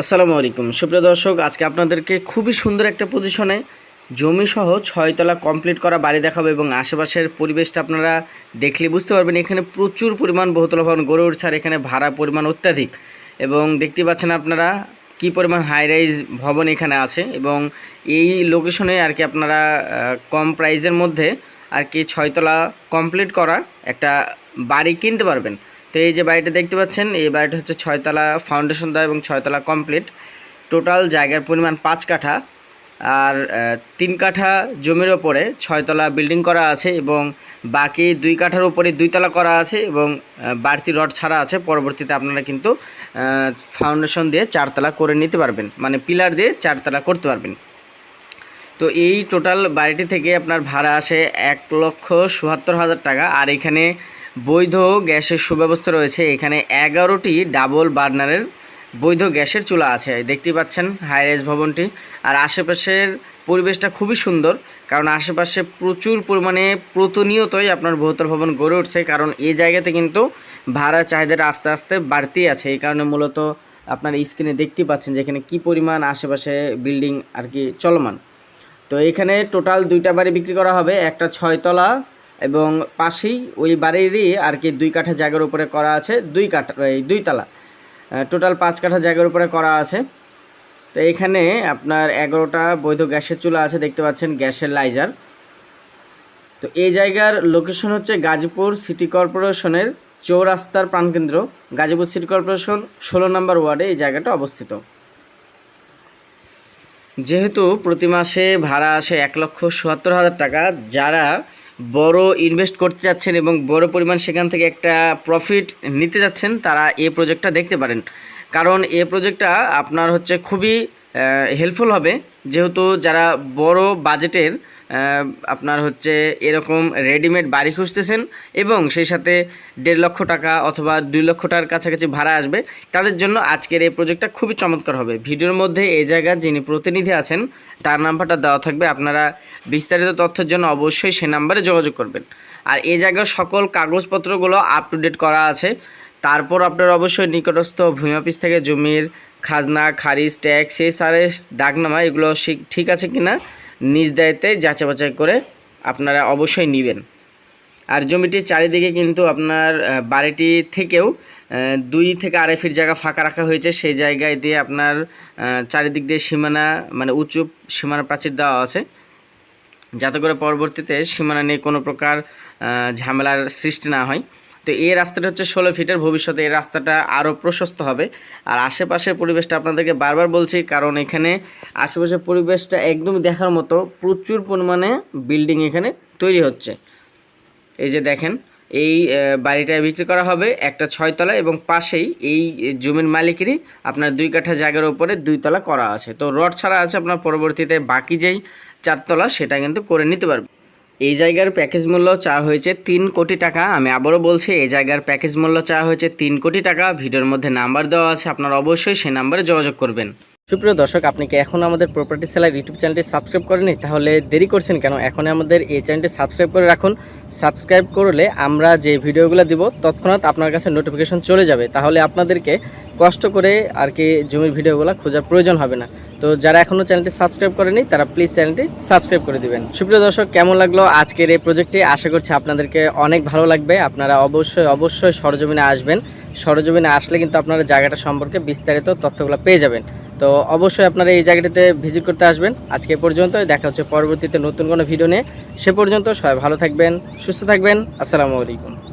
আসসালামু আলাইকুম। সুপ্রিয় দর্শক, আজকে আপনাদেরকে খুবই সুন্দর একটা পজিশনে জমি সহ ছয়তলা কমপ্লিট করা বাড়ি দেখাবো এবং আশেপাশের পরিবেশটা আপনারা দেখলে বুঝতে পারবেন, এখানে প্রচুর পরিমাণ বহুতলা ভবন গড়ে উঠছে আর এখানে ভাড়া পরিমাণ অত্যাধিক। এবং দেখতে পাচ্ছেন আপনারা কি পরিমাণ হাই রাইজ ভবন এখানে আছে এবং এই লোকেশনে আর কি আপনারা কম প্রাইজের মধ্যে আর কি ছয়তলা কমপ্লিট করা একটা বাড়ি কিনতে পারবেন। তো এই যে বাড়িটা দেখতে পাচ্ছেন, এই বাড়িটা হচ্ছে ছয়তলা ফাউন্ডেশন দেওয়া এবং ছয়তলা কমপ্লিট টোটাল জায়গার পরিমাণ পাঁচ কাঠা আর তিন কাঠা জমির ওপরে ছয়তলা বিল্ডিং করা আছে এবং বাকি দুই কাঠার উপরে দুইতলা করা আছে এবং বাড়তি রড ছাড়া আছে। পরবর্তীতে আপনারা কিন্তু ফাউন্ডেশন দিয়ে চারতলা করে নিতে পারবেন। মানে পিলার দিয়ে চারতলা করতে পারবেন। তো এই টোটাল বাড়িটি থেকে আপনার ভাড়া আসে এক লক্ষ চুয়াত্তর হাজার টাকা। আর এখানে বৈধ গ্যাসের সুব্যবস্থা রয়েছে। এখানে এগারোটি ডাবল বার্নারের বৈধ গ্যাসের চুলা আছে। দেখতেই পাচ্ছেন হাইরাইজ ভবনটি। আর আশেপাশের পরিবেশটা খুবই সুন্দর, কারণ আশেপাশে প্রচুর পরিমাণে প্রতিনিয়তই আপনার বহুতল ভবন গড়ে উঠছে, কারণ এই জায়গাতে কিন্তু ভাড়া চাহিদাটা আস্তে আস্তে বাড়তেই আছে। এই কারণে মূলত আপনার স্ক্রিনে দেখতেই পাচ্ছেন যে এখানে কী পরিমাণ আশেপাশে বিল্ডিং আর কি চলমান। তো এখানে টোটাল দুইটা বাড়ি বিক্রি করা হবে, একটা ছয়তলা এবং পাশেই ওই বাড়িরই আর কি দুই কাঠা জায়গার উপরে করা আছে, দুই কাঠা, এই দুই তলা। টোটাল পাঁচ কাঠা জায়গার উপরে করা আছে। তো এখানে আপনার এগারোটা বৈধ গ্যাসের চুলা আছে, দেখতে পাচ্ছেন গ্যাসের লাইজার। তো এই জায়গার লোকেশন হচ্ছে গাজীপুর সিটি কর্পোরেশনের চৌরাস্তার প্রাণকেন্দ্র। গাজীপুর সিটি কর্পোরেশন ষোলো নম্বর ওয়ার্ডে এই জায়গাটা অবস্থিত। যেহেতু প্রতি মাসে ভাড়া আসে এক লক্ষ চুয়াত্তর হাজার টাকা, যারা বড় ইনভেস্ট করতে যাচ্ছেন এবং বড় পরিমাণ সেখান থেকে একটা প্রফিট নিতে যাচ্ছেন, তারা এই প্রজেক্টটা দেখতে পারেন। কারণ এই প্রজেক্টটা আপনার হচ্ছে খুবই হেল্পফুল হবে। যেহেতু যারা বড় বাজেটের আপনার হচ্ছে এরকম রেডিমেড বাড়ি খুঁজতেছেন এবং সেই সাথে দেড় লক্ষ টাকা অথবা দুই লক্ষ টাকার কাছাকাছি ভাড়া আসবে, তাদের জন্য আজকের এই প্রজেক্টটা খুবই চমৎকার হবে। ভিডিওর মধ্যে এই জায়গার যিনি প্রতিনিধি আছেন, তার নাম্বারটা দেওয়া থাকবে। আপনারা বিস্তারিত তথ্যের জন্য অবশ্যই সে নাম্বারে যোগাযোগ করবেন। আর এই জায়গার সকল কাগজপত্রগুলো আপ টু ডেট করা আছে। তারপর আপনার অবশ্যই নিকটস্থ ভূমি অফিস থেকে জমির, খাজনা, খারিজ ট্যাক্স এসআরএস দাগনামা, এগুলো ঠিক আছে কিনা নিজ দায়িত্বে যাচাই বাছাই করে আপনারা অবশ্যই নেবেন। আর জমিটির চারিদিকে কিন্তু আপনার বাড়িটি থেকেও দুই থেকে আড়াই ফিট জায়গা ফাঁকা রাখা হয়েছে। সেই জায়গায় দিয়ে আপনার চারিদিক দিয়ে সীমানা মানে উঁচু সীমানা প্রাচীর দেওয়া আছে। যাতে করে পরবর্তীতে সীমানা নিয়ে কোনো প্রকার ঝামেলার সৃষ্টি না হয়। তো এই রাস্তাটা হচ্ছে ষোলো ফিটের ভবিষ্যতে এই রাস্তাটা আরও প্রশস্ত হবে। আর আশেপাশের পরিবেশটা আপনাদেরকে বারবার বলছি, কারণ এখানে আশেপাশের পরিবেশটা একদমই দেখার মতো প্রচুর পরিমাণে বিল্ডিং এখানে তৈরি হচ্ছে। এই যে দেখেন, এই বাড়িটা বিক্রি করা হবে একটা ছয়তলা এবং পাশেই এই জমির মালিকেরই আপনার দুই কাঠা জায়গার উপরে দুই তলা করা আছে। তো রড ছাড়া আছে আপনার পরবর্তীতে, বাকি যেই চারতলা সেটা কিন্তু করে নিতে পারবে। এই জায়গার প্যাকেজ মূল্য চাওয়া হয়েছে তিন কোটি টাকা। আমি আবারও বলছি, এই জায়গার প্যাকেজ মূল্য চাওয়া হয়েছে তিন কোটি টাকা। ভিডিওর মধ্যে নাম্বার দেওয়া আছে, আপনারা অবশ্যই সেই নাম্বারে যোগাযোগ করবেন। সুপ্রিয় দর্শক, আপনি কি এখন আমাদের প্রপার্টি সেলার ইউটিউব চ্যানেলটি সাবস্ক্রাইব করেনি তাহলে দেরি করছেন কেন? এখন আমাদের এই চ্যানেলটি সাবস্ক্রাইব করে রাখুন। সাবস্ক্রাইব করলে আমরা যে ভিডিওগুলো দিব, তৎক্ষণাৎ আপনার কাছে নোটিফিকেশন চলে যাবে। তাহলে আপনাদেরকে কষ্ট করে আর কি জমির ভিডিওগুলো খোঁজার প্রয়োজন হবে না। তো যারা এখনও চ্যানেলটি সাবস্ক্রাইব করেনি, তারা প্লিজ চ্যানেলটি সাবস্ক্রাইব করে দিবেন। সুপ্রিয় দর্শক, কেমন লাগল আজকের এই প্রজেক্টটি? আশা করছি আপনাদেরকে অনেক ভালো লাগবে। আপনারা অবশ্যই অবশ্যই সরজমিনে আসবেন। সরজমিনে আসলে কিন্তু আপনারা জায়গাটা সম্পর্কে বিস্তারিত তথ্যগুলো পেয়ে যাবেন। তো অবশ্যই আপনারা এই জায়গাটিতে ভিজিট করতে আসবেন। আজকে পর্যন্ত দেখা হচ্ছে পরবর্তীতে নতুন কোনো ভিডিও নিয়ে। সে পর্যন্ত সবাই ভালো থাকবেন, সুস্থ থাকবেন। আসসালামু আলাইকুম।